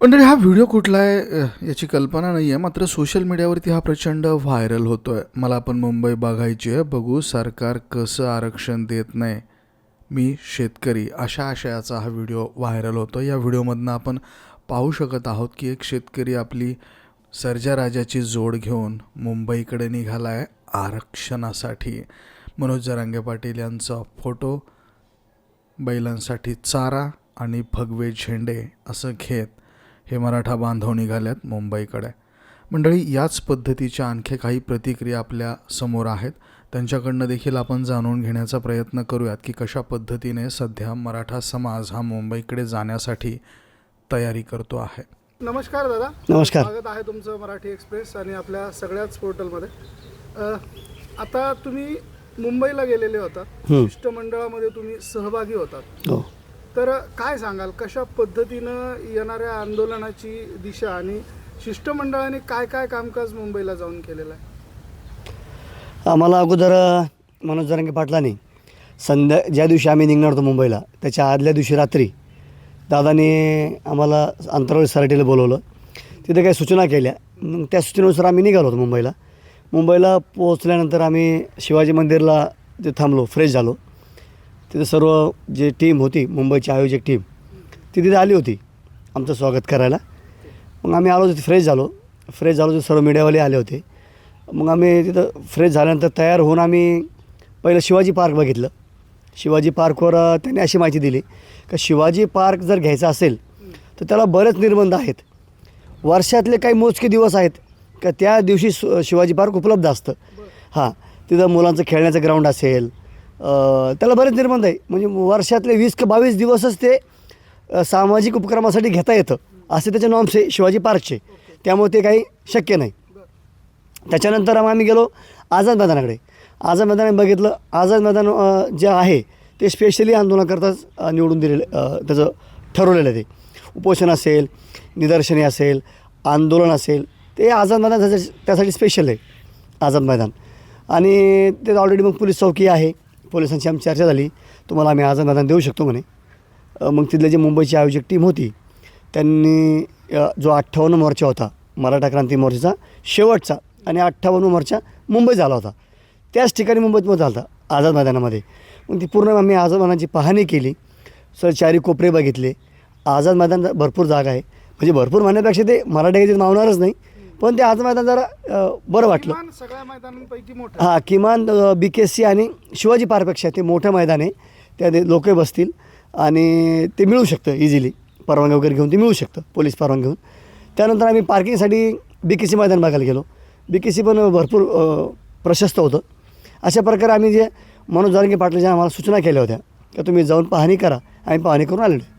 म्हणजे हा व्हिडिओ कुठला आहे? अ, याची कल्पना नाही आहे मात्र सोशल मीडियावरती हा प्रचंड व्हायरल होतो आहे मला पण मुंबई बघायची आहे. बघू सरकार कसं आरक्षण देत नाही. मी शेतकरी अशा आशयाचा हा व्हिडिओ व्हायरल होतो या व्हिडिओमधनं आपण पाहू शकत आहोत की एक शेतकरी आपली सर्जा राजाची जोड घेऊन मुंबईकडे निघाला आहे आरक्षणासाठी. मनोज जरांगे पाटील यांचा फोटो बैलांसाठी चारा आणि भगवे झेंडे असं घेत हे मराठा बांधव निघाल्यात मुंबईकडे. मंडळी याच पद्धतीच्या आणखी काही प्रतिक्रिया आपल्यासमोर आहेत. त्यांच्याकडनं देखील आपण जाणून घेण्याचा प्रयत्न करूयात की कशा पद्धतीने सध्या मराठा समाज हा मुंबईकडे जाण्यासाठी तयारी करतो आहे. नमस्कार दादा. नमस्कार. स्वागत आहे तुमचं मराठी एक्सप्रेस आणि आपल्या सगळ्याच पोर्टलमध्ये. अ, आता तुम्ही मुंबईला गेलेले होता. हं. शिष्टमंडळामध्ये तुम्ही सहभागी होतात. हो. तर काय सांगाल कशा पद्धतीनं येणाऱ्या आंदोलनाची दिशा आणि शिष्टमंडळाने काय काय कामकाज मुंबईला जाऊन केलेलं आहे? आम्हाला अगोदर मनोज जरांगे पाटलांनी संध्या ज्या दिवशी आम्ही निघणार होतो मुंबईला त्याच्या आदल्या दिवशी रात्री दादाने आम्हाला अंतरावळी सराटीला बोलवलं. तिथे काही सूचना केल्या. मग त्या सूचनेनुसार आम्ही निघालो होतो मुंबईला. मुंबईला पोहोचल्यानंतर आम्ही शिवाजी मंदिरला जे थांबलो फ्रेश झालो. तिथे सर्व जे टीम होती मुंबईची आयोजक टीम ती तिथे आली होती आमचं स्वागत करायला. मग आम्ही आलो तिथे फ्रेश झालो. फ्रेश झालो तिथे सर्व मीडियावाले आले होते. मग आम्ही तिथं फ्रेश झाल्यानंतर तयार होऊन आम्ही पहिलं शिवाजी पार्क बघितलं. शिवाजी पार्कवर त्यांनी अशी माहिती दिली का शिवाजी पार्क जर घ्यायचा असेल तर त्याला बरेच निर्बंध आहेत. वर्षातले काही मोजके दिवस आहेत का त्या दिवशी शिवाजी पार्क उपलब्ध असतं. हां तिथं मुलांचं खेळण्याचं ग्राउंड असेल त्याला बरेच निर्बंध आहे. म्हणजे वर्षातले वीस का बावीस दिवसच ते सामाजिक उपक्रमासाठी घेता येतं. असे त्याचे नॉर्म्स आहे शिवाजी पार्कचे. त्यामुळे ते काही शक्य नाही. त्याच्यानंतर मग आम्ही गेलो आझाद मैदानाकडे. आझाद मैदान बघितलं आझाद मैदान जे आहे ते स्पेशली आंदोलनाकरताच निवडून दिलेलं त्याचं ठरवलेलं आहे ते. उपोषण असेल निदर्शने असेल आंदोलन असेल ते आझाद मैदान त्यासाठी स्पेशल आहे आझाद मैदान. आणि ते ऑलरेडी मग पोलीस चौकी आहे. पोलिसांची आमची चर्चा झाली. तुम्हाला आम्ही आझाद मैदान देऊ शकतो म्हणे. मग तिथले जे मुंबईची आयोजक टीम होती त्यांनी जो अठ्ठावन्न मोर्चा होता मराठा क्रांती मोर्चाचा शेवटचा आणि अठ्ठावन्न मोर्चा मुंबई झाला होता. त्याच ठिकाणी मुंबईत मग झाला होता आझाद मैदानामध्ये. मग ती पूर्ण आम्ही आझाद मैदानाची पाहणी केली. सर चारी कोपरे बघितले. आझाद मैदान भरपूर जागा आहे. म्हणजे भरपूर म्हणण्यापेक्षा ते मराठी मावणारच नाही. पण ते आझाद मैदान जरा अ, बरं वाटलं. किमान सगळ्या मैदानांपैकी मोठं. हां किमान बी के सी आणि शिवाजी पार्कपेक्षा ते मोठं मैदान आहे. त्यात लोक बसतील आणि ते मिळू शकतं इझिली परवानगी वगैरे घेऊन ते मिळू शकतं पोलीस परवानगी घेऊन. त्यानंतर आम्ही पार्किंगसाठी बी के सी मैदान बघायला गेलो. बी के सी पण भरपूर अ, प्रशस्त होतं. अशा प्रकारे आम्ही जे मनोज जारंगे पाटलाच्या आम्हाला सूचना केल्या होत्या की तुम्ही जाऊन पाहणी करा. आम्ही पाहणी करून आलेलो आहे.